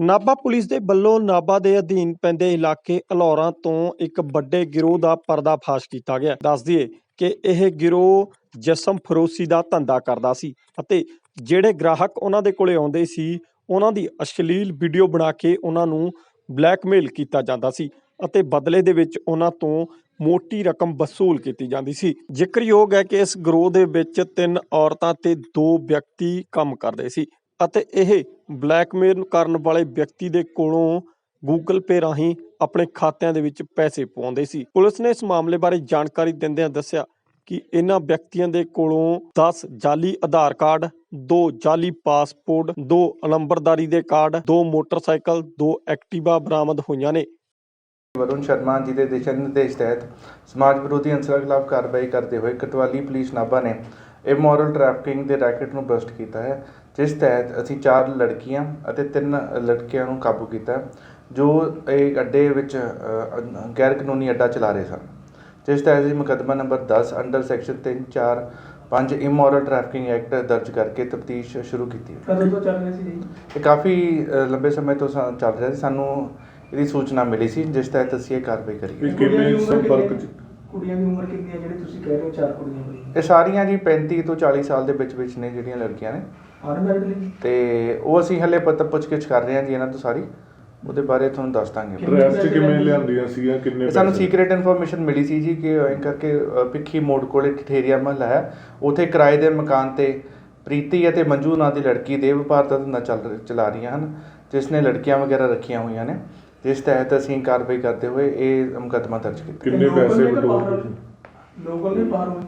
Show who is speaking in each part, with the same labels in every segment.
Speaker 1: Nabha police ਦੇ ਵੱਲੋਂ ਨਾਭਾ ਦੇ ਅਧੀਨ ਪੈਂਦੇ ਇਲਾਕੇ ਅਲੌਰਾਂ ਤੋਂ ਇੱਕ ਵੱਡੇ ਗਿਰੋਹ ਦਾ ਪਰਦਾਫਾਸ਼ ਕੀਤਾ ਗਿਆ। ਦੱਸ ਦਈਏ ਕਿ ਇਹ ਗਿਰੋਹ ਜਸਮ ਫਰੋਸ਼ੀ ਦਾ ਧੰਦਾ ਕਰਦਾ ਸੀ ਅਤੇ ਜਿਹੜੇ ਗ੍ਰਾਹਕ ਉਹਨਾਂ ਦੇ ਕੋਲੇ ਆਉਂਦੇ ਸੀ, ਉਹਨਾਂ ਦੀ ਅਸ਼ਲੀਲ ਵੀਡੀਓ ਬਣਾ ਕੇ ਉਹਨਾਂ ਨੂੰ ਬਲੈਕਮੇਲ ਕੀਤਾ ਜਾਂਦਾ ਸੀ ਅਤੇ ਬਦਲੇ ਦੇ ਵਿੱਚ ਉਹਨਾਂ ਤੋਂ ਮੋਟੀ ਰਕਮ ਵਸੂਲ ਕੀਤੀ ਜਾਂਦੀ ਸੀ। ਜ਼ਿਕਰਯੋਗ ਹੈ ਕਿ ਇਸ ਗਰੋਹ ਦੇ ਵਿੱਚ ਤਿੰਨ ਔਰਤਾਂ ਤੇ ਦੋ ਵਿਅਕਤੀ ਕੰਮ ਕਰਦੇ ਸੀ ਅਤੇ ਇਹ ਬਲੈਕਮੇਲ ਕਰਨ ਵਾਲੇ ਵਿਅਕਤੀ ਦੇ ਕੋਲੋਂ ਗੂਗਲ ਪੇ ਰਾਹੀਂ ਆਪਣੇ ਖਾਤਿਆਂ ਦੇ ਵਿੱਚ ਪੈਸੇ ਪਾਉਂਦੇ ਸੀ। ਪੁਲਿਸ ਨੇ ਇਸ ਮਾਮਲੇ ਬਾਰੇ ਜਾਣਕਾਰੀ ਦਿੰਦਿਆਂ ਦੱਸਿਆ ਕਿ ਇਹਨਾਂ ਵਿਅਕਤੀਆਂ ਦੇ ਕੋਲੋਂ 10 ਜਾਲੀ ਆਧਾਰ ਕਾਰਡ, ਦੋ ਜਾਲੀ ਪਾਸਪੋਰਟ, ਦੋ ਨੰਬਰਦਾਰੀ ਦੇ ਕਾਰਡ, ਦੋ ਮੋਟਰਸਾਈਕਲ, ਦੋ ਐਕਟਿਵਾ ਬਰਾਮਦ ਹੋਈਆਂ ਨੇ।
Speaker 2: ਵਰੁਣ ਸ਼ਰਮਾ ਜੀ ਦੇ ਦਿਸ਼ਾ ਨਿਰਦੇਸ਼ ਤਹਿਤ ਸਮਾਜ ਵਿਰੋਧੀ ਅੰਸਰਾਂ ਖਿਲਾਫ ਕਾਰਵਾਈ ਕਰਦੇ ਹੋਏ ਕਟਵਾਲੀ ਪੁਲਿਸ ਨਾਭਾ ਨੇ ਇਮੋਰਲ ਟ੍ਰੈਫਿਕਿੰਗ ਦੇ ਰੈਕਟ ਨੂੰ ਬਸਟ ਕੀਤਾ ਹੈ, ਜਿਸ ਤਹਿਤ ਅਸੀਂ ਚਾਰ ਲੜਕੀਆਂ ਅਤੇ ਤਿੰਨ ਲੜਕਿਆਂ ਨੂੰ ਕਾਬੂ ਕੀਤਾ ਜੋ ਇੱਕ ਅੱਡੇ ਵਿੱਚ ਗੈਰ ਕਾਨੂੰਨੀ ਅੱਡਾ ਚਲਾ ਰਹੇ ਸਨ। ਜਿਸ ਤਹਿਤ ਅਸੀਂ ਮੁਕੱਦਮਾ number 10 under section 3 4 5 immoral trafficking act ਦਰਜ ਕਰਕੇ ਤਫਤੀਸ਼ ਸ਼ੁਰੂ ਕੀਤੀ ਹੈ।
Speaker 3: ਕਦੋਂ ਤੋਂ ਚੱਲ ਰਿਹਾ ਸੀ ਜੀ?
Speaker 2: ਇਹ ਕਾਫੀ ਅ, ਲੰਬੇ ਸਮੇਂ ਤੋਂ ਸਾ- ਚੱਲ ਰਿਹਾ ਸੀ। ਸਾਨੂੰ ਇਹਦੀ ਸੂਚਨਾ ਮਿਲੀ ਸੀ ਜਿਸ ਤਹਿਤ ਅਸੀਂ ਇਹ ਕਾਰਵਾਈ ਕਰੀ ਹੈ।
Speaker 4: ਇਹ ਕਿੰਨੇ ਸੰਪਰਕ ਚ
Speaker 3: ਕੁੜੀਆਂ ਦੀ ਉਮਰ ਕਿੰਨੀ ਹੈ ਜਿਹੜੇ ਤੁਸੀਂ ਕਹਿ ਰਹੇ ਹੋ ਚਾਰ ਕੁੜੀਆਂ ਹੋਈ
Speaker 2: ਇਹ ਸਾਰੀਆਂ ਜੀ 35 ਤੋਂ 40 ਸਾਲ ਦੇ ਵਿੱਚ ਵਿੱਚ ਨੇ ਜਿਹੜੀਆਂ ਲੜਕੀਆਂ ਨੇ। ਤੇ ਉਹ ਅਸੀਂ ਹਲੇ ਪਤਾ ਪੁੱਛਗਿੱਛ ਕਰ ਰਹੇ ਹਾਂ ਜੀ ਇਹਨਾਂ ਤੋਂ ਸਾਰੀ। ਉਹਦੇ ਬਾਰੇ ਤੁਹਾਨੂੰ ਦੱਸ ਦਾਂਗੇ।
Speaker 4: ਡਰੈਸ ਚ ਕਿਵੇਂ ਲਿਆਂਦੀਆਂ ਸੀਗੀਆਂ ਕਿੰਨੇ
Speaker 2: ਸਾਨੂੰ? ਸੀਕ੍ਰੀਟ ਇਨਫੋਰਮੇਸ਼ਨ ਮਿਲੀ ਸੀ ਜੀ ਕਿ ਐਂ ਕਰਕੇ ਭਿੱਖੀ ਮੋੜ ਕੋਲੇ ਠਠੇਰੀਆ ਮਹੱਲਾ ਹੈ। ਉਥੇ ਕਿਰਾਏ ਦੇ ਮਕਾਨ ਤੇ ਪ੍ਰੀਤੀ ਅਤੇ ਮੰਜੂ ਨਾਂ ਦੀ ਲੜਕੀ ਦੇ ਵਪਾਰ ਦਾ ਧੰਦਾ ਚੱਲ ਚਲਾ ਰਹੀਆਂ ਹਨ ਜਿਸ ਨੇ ਲੜਕੀਆਂ ਵਗੈਰਾ ਰੱਖੀਆਂ ਹੋਈਆਂ ਨੇ। ਜਿਸ ਤਹਿਤ ਅਸੀਂ ਕਾਰਵਾਈ ਕਰਦੇ ਹੋਏ ਇਹ ਮੁਕੱਦਮਾ ਦਰਜ ਕੀਤਾ।
Speaker 4: ਕਿੰਨੇ ਪੈਸੇ ਬਟੋਰ
Speaker 3: ਲੋਕਲ ਨੇ ਬਾਹਰ? ਹੋਈ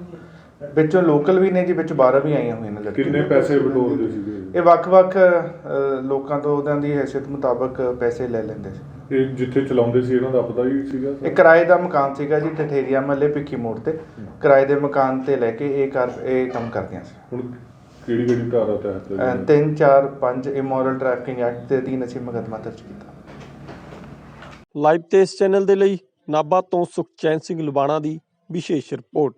Speaker 2: ਵਿੱਚੋਂ ਲੋਕਲ ਵੀ ਨੇ ਜੀ ਵਿੱਚ ਬਾਹਰੋਂ ਵੀ ਆਈਆਂ ਹੋਈਆਂ ਨੇ ਲੜਕੀਆਂ।
Speaker 4: ਕਿੰਨੇ ਪੈਸੇ ਬਟੋਰਦੇ ਸੀਗੇ?
Speaker 2: ਇਹ ਵੱਖ-ਵੱਖ ਅ, ਲੋਕਾਂ ਤੋਂ ਉਹਨਾਂ ਦੀ ਹੈਸੀਅਤ ਮੁਤਾਬਕ ਪੈਸੇ ਲੈ ਲੈਂਦੇ ਸੀ।
Speaker 4: ਇਹ ਜਿੱਥੇ ਚਲਾਉਂਦੇ ਸੀ ਇਹਨਾਂ ਦਾ ਪਤਾ ਹੀ ਸੀਗਾ
Speaker 2: ਇਹ ਕਿਰਾਏ ਦਾ ਮਕਾਨ ਸੀਗਾ ਜੀ ਠਠੇਰੀਆ ਮਹੱਲੇ ਭਿੱਖੀ ਮੋੜ ਤੇ। ਕਿਰਾਏ ਦੇ ਮਕਾਨ ਤੇ ਲੈ ਕੇ ਇਹ ਕਰ ਇਹ ਕੰਮ ਕਰਦੀਆਂ ਸੀ।
Speaker 4: ਹੁਣ ਕਿਹੜੀ ਕਿਹੜੀ ਧਾਰਾ ਤਹਿਤ ਹੈ?
Speaker 2: 3 4 5 ਇਮੋਰਲ ਟ੍ਰੈਫਿਕਿੰਗ ਐਕਟ ਦੇ ਅਧੀਨ ਅਸੀਂ ਮੁਕੱਦਮਾ ਦਰਜ ਕੀਤਾ।
Speaker 1: ਲਾਈਵ ਤੇ ਇਸ ਚੈਨਲ ਦੇ ਲਈ ਨਾਭਾ ਤੋਂ ਸੁਖਚੈਨ ਸਿੰਘ ਲੁਬਾਣਾ ਦੀ ਵਿਸ਼ੇਸ਼ ਰਿਪੋਰਟ।